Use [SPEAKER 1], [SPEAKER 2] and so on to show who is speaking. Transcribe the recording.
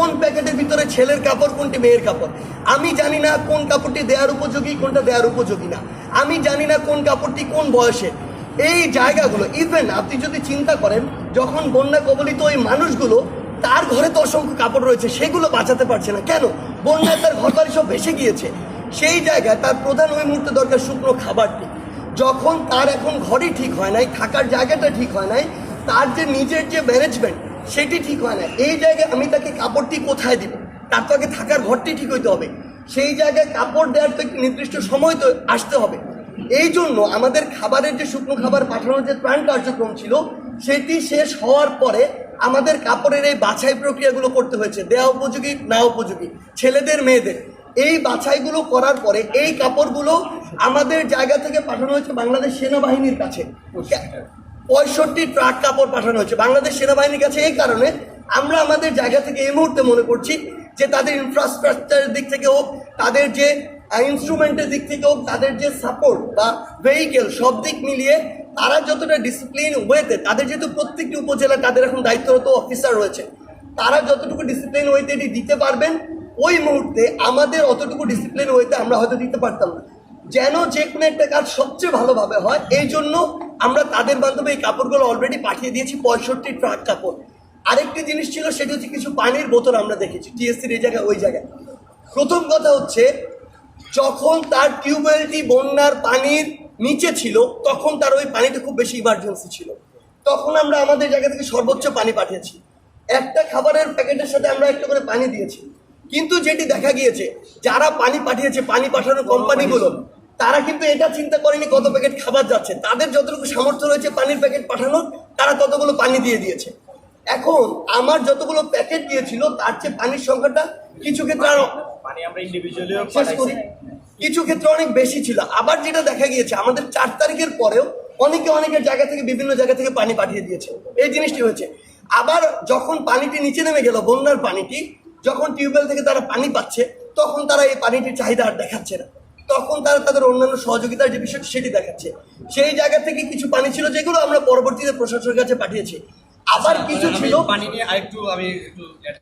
[SPEAKER 1] কোন প্যাকেটের ভিতরে ছেলের কাপড়, কোনটি মেয়ের কাপড়? আমি জানি না কোন কাপড়টি দেওয়ার উপযোগী, কোনটা দেওয়ার উপযোগী না। আমি জানি না কোন কাপড়টি কোন বয়সে। এই জায়গাগুলো ইভেন আপনি যদি চিন্তা করেন, যখন বন্যা কবলিত ওই মানুষগুলো, তার ঘরে তো অসংখ্য কাপড় রয়েছে, সেগুলো বাঁচাতে পারছে না। কেন? বন্যায় তার ঘর বাড়ি সব ভেসে গিয়েছে। সেই জায়গায় তার প্রধান ওই মুহূর্তে দরকার শুকনো খাবারটি। যখন তার এখন ঘরই ঠিক হয় নাই, থাকার জায়গাটা ঠিক হয় নাই, তার যে নিজের যে ম্যানেজমেন্ট সেটি ঠিক হয় না। এই জায়গায় আমি তাকে কাপড়টি কোথায় দিব? তার তো আগে থাকার ঘরটি ঠিক হইতে হবে। সেই জায়গায় কাপড় দেওয়ার তো নির্দিষ্ট সময় তো আসতে হবে। এই জন্য আমাদের খাবারের যে শুকনো খাবার পাঠানোর যে ত্রাণ কার্যক্রম ছিল, সেটি শেষ হওয়ার পরে আমাদের কাপড়ের এই বাছাই প্রক্রিয়াগুলো করতে হয়েছে। দেওয়া উপযোগী, না উপযোগী, ছেলেদের, মেয়েদের। এই বাছাইগুলো করার পরে এই কাপড়গুলো আমাদের জায়গা থেকে পাঠানো হয়েছে বাংলাদেশ সেনাবাহিনীর কাছে। পঁয়ষট্টি ট্রাক কাপড় পাঠানো হয়েছে। বাংলাদেশ সেনাবাহিনীর কাছে এই কারণে আমরা আমাদের জায়গা থেকে এই মুহূর্তে মনে করছি যে তাদের ইনফ্রাস্ট্রাকচারের দিক থেকে হোক তাদের যে ইনস্ট্রুমেন্টের দিক থেকে হোক তাদের যে সাপোর্ট বা ভেহিকেল সব দিক মিলিয়ে তারা যতটা ডিসিপ্লিন ওয়েতে তাদের যেহেতু প্রত্যেকটি উপজেলা তাদের এখন দায়িত্বরত অফিসার রয়েছে, তারা যতটুকু ডিসিপ্লিন ওয়েতে এটি দিতে পারবেন, ওই মুহূর্তে আমাদের অতটুকু ডিসিপ্লিন ওয়েতে আমরা হয়তো দিতে পারতাম না। যেন যে কোনো একটা কাজ সবচেয়ে ভালোভাবে হয়, এই জন্য আমরা তাদের মাধ্যমে এই কাপড়গুলো অলরেডি পাঠিয়ে দিয়েছি, পঁয়ষট্টি ট্রাক কাপড়। আরেকটি জিনিস ছিল, সেটি হচ্ছে কিছু পানির বোতল আমরা দেখেছি টিএসসির এই জায়গায়, ওই জায়গায়। প্রথম কথা হচ্ছে, যখন তার টিউবওয়েলটি, বন্যার পানির নিচে ছিল, তখন তার ওই পানিটা খুব বেশি ইমার্জেন্সি ছিল। তখন আমরা আমাদের জায়গা থেকে সর্বোচ্চ পানি পাঠিয়েছি। একটা খাবারের প্যাকেটের সাথে আমরা একটা করে পানি দিয়েছি। কিন্তু যেটি দেখা গিয়েছে, যারা পানি পাঠিয়েছে, পানি পাঠানোর কোম্পানিগুলো তারা কিন্তু এটা চিন্তা করেনি কত প্যাকেট খাবার যাচ্ছে। তাদের যতটুকু সামর্থ্য রয়েছে পানির প্যাকেট পাঠানোর তারা ততগুলো পানি দিয়ে দিয়েছে। এখন আমার যতগুলো প্যাকেট দিয়েছিল তার চেয়ে পানির সংখ্যাটা কিছু ক্ষেত্রে আরও কিছু ক্ষেত্রে অনেক বেশি ছিল। আবার যেটা দেখা গিয়েছে আমাদের চার তারিখের পরেও অনেকে অনেকের জায়গা থেকে বিভিন্ন জায়গা থেকে পানি পাঠিয়ে দিয়েছে। এই জিনিসটি হয়েছে। আবার যখন পানিটি নিচে নেমে গেল বন্যার পানিটি যখন টিউবওয়েল থেকে তারা পানি পাচ্ছে তখন তারা এই পানিটির চাহিদা আর দেখাচ্ছে না। তখন তারা তাদের অন্যান্য সহযোগিতার যে বিষয়টি সেটি দেখাচ্ছে। সেই জায়গা থেকে কিছু পানি ছিল যেগুলো আমরা পরবর্তীতে প্রশাসনের কাছে পাঠিয়েছি। আবার কিছু ছিল
[SPEAKER 2] পানি নিয়ে আরেকটু আমি একটু